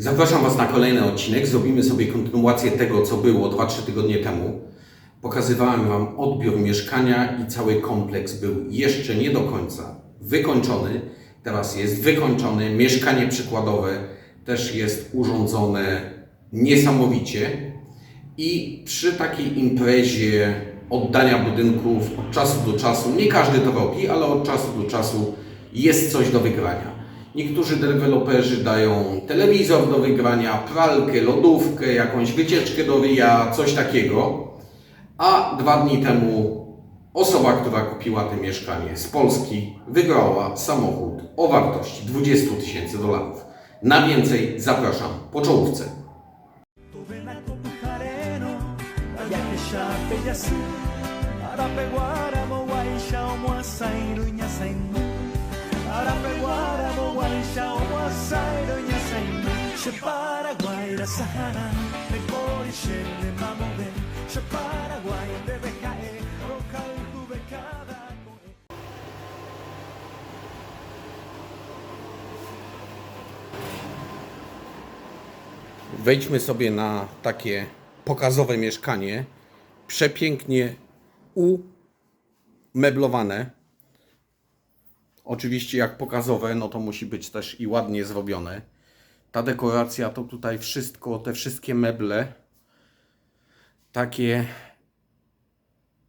Zapraszam Was na kolejny odcinek. Zrobimy sobie kontynuację tego, co było 2-3 tygodnie temu. Pokazywałem Wam odbiór mieszkania i cały kompleks był jeszcze nie do końca wykończony. Teraz jest wykończony. Mieszkanie przykładowe też jest urządzone niesamowicie. I przy takiej imprezie oddania budynków od czasu do czasu, nie każdy to robi, ale od czasu do czasu jest coś do wygrania. Niektórzy deweloperzy dają telewizor do wygrania, pralkę, lodówkę, jakąś wycieczkę do ryja, coś takiego. A dwa dni temu osoba, która kupiła to mieszkanie z Polski, wygrała samochód o wartości 20 tysięcy dolarów. Na więcej zapraszam po czołówce. Wejdźmy sobie na takie pokazowe mieszkanie, przepięknie umeblowane. Oczywiście jak pokazowe, no to musi być też i ładnie zrobione. Ta dekoracja to tutaj wszystko, te wszystkie meble takie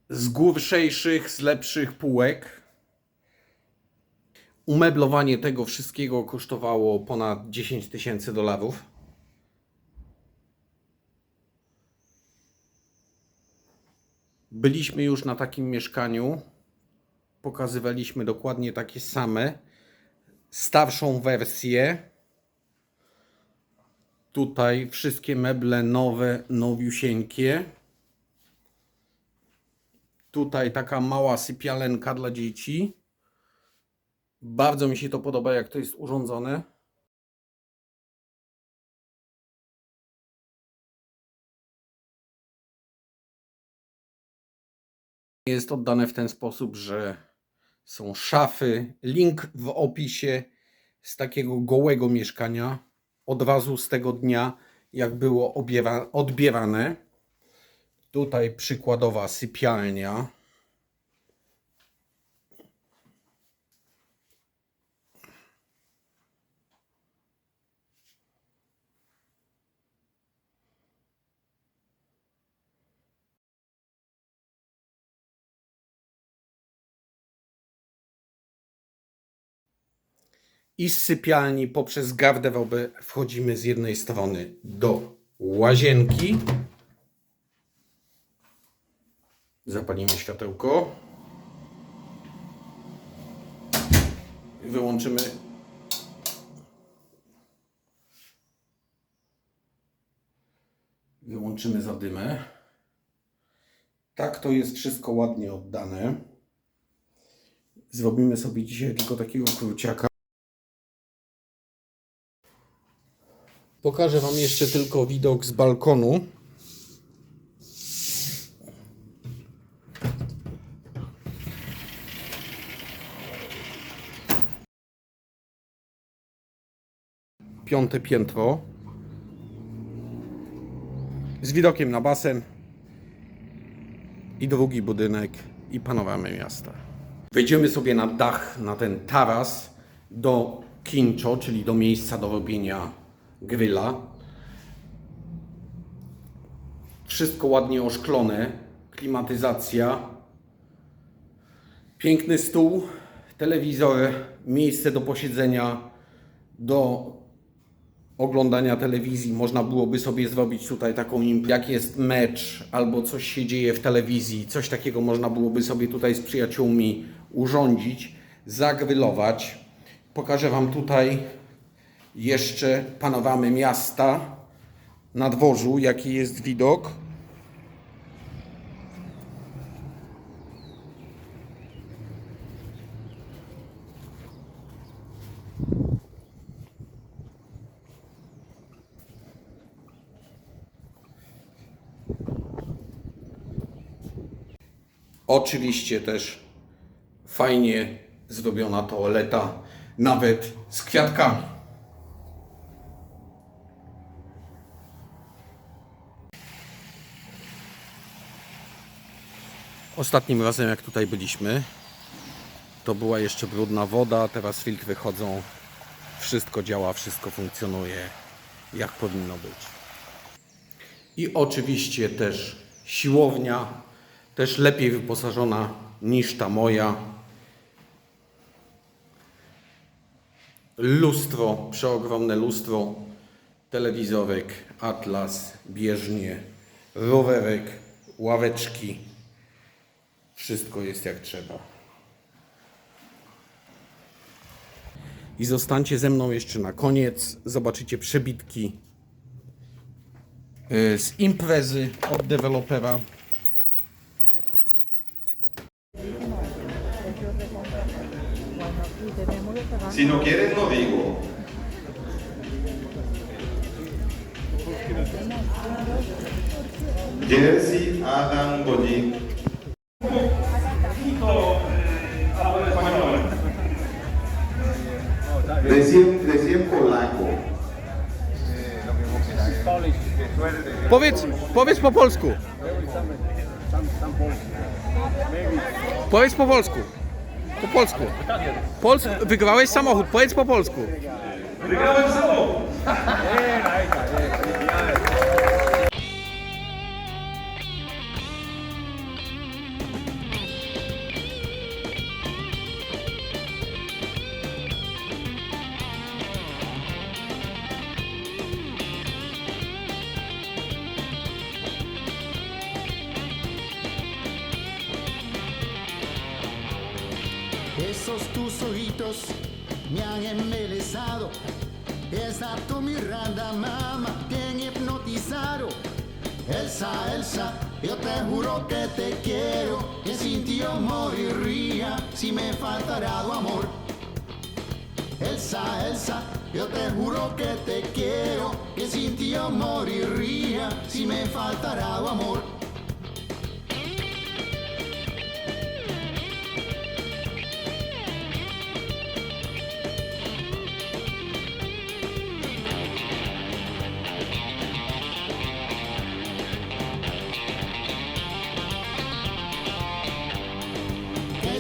z górszejszych, z lepszych półek. Umeblowanie tego wszystkiego kosztowało ponad 10 tysięcy dolarów. Byliśmy już na takim mieszkaniu. Pokazywaliśmy dokładnie takie same. Starszą wersję. Tutaj wszystkie meble nowe, nowiusieńkie. Tutaj taka mała sypialenka dla dzieci. Bardzo mi się to podoba, jak to jest urządzone. jest oddane w ten sposób, że są szafy, link w opisie z takiego gołego mieszkania, od razu z tego dnia, jak było odbierane. Tutaj przykładowa sypialnia. I z sypialni poprzez garderobę wchodzimy z jednej strony do łazienki. Zapalimy światełko. Wyłączymy Wyłączymy zadymę. Tak to jest wszystko ładnie oddane. Zrobimy sobie dzisiaj tylko takiego króciaka. Pokażę Wam jeszcze tylko widok z balkonu. Piąte piętro. Z widokiem na basen. I drugi budynek i panoramę miasta. Wejdziemy sobie na dach, na ten taras do Kincho, czyli do miejsca do robienia gryla. Wszystko ładnie oszklone, klimatyzacja, piękny stół, telewizor, miejsce do posiedzenia, do oglądania telewizji. Można byłoby sobie zrobić tutaj taką imprezę, jak jest mecz albo coś się dzieje w telewizji, coś takiego można byłoby sobie tutaj z przyjaciółmi urządzić, zagrylować. Pokażę Wam tutaj jeszcze panoramy miasta na dworzu, jaki jest widok. Oczywiście też fajnie zrobiona toaleta, nawet z kwiatkami. Ostatnim razem jak tutaj byliśmy, to była jeszcze brudna woda, teraz filtry chodzą, wszystko działa, wszystko funkcjonuje jak powinno być. I oczywiście też siłownia, też lepiej wyposażona niż ta moja. Lustro, przeogromne lustro, telewizorek, atlas, bieżnie, rowerek, ławeczki. Wszystko jest jak trzeba. I zostańcie ze mną jeszcze na koniec. Zobaczycie przebitki y, z imprezy od dewelopera. Si no quieres, no digo. Jersey Adam Bolí. Recién, recién polaco. Powiedz, powiedz po polsku. Powiedz po polsku. Po polsku. Pols wygrałeś samochód, powiedz po polsku. Esos tus ojitos me han embelesado. Esa tu mirada, mamá, te hipnotizado. Elsa, Elsa, yo te juro que te quiero. Que sin ti yo moriría si me faltara tu amor. Elsa, Elsa, yo te juro que te quiero. Que sin ti yo moriría si me faltara tu amor.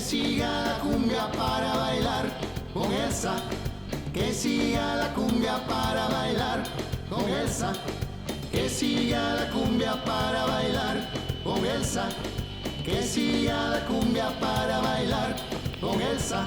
Siga la cumbia para bailar con Elsa. Que siga la cumbia para bailar con Elsa. Que siga la cumbia para bailar con Elsa. Que siga la cumbia para bailar con Elsa.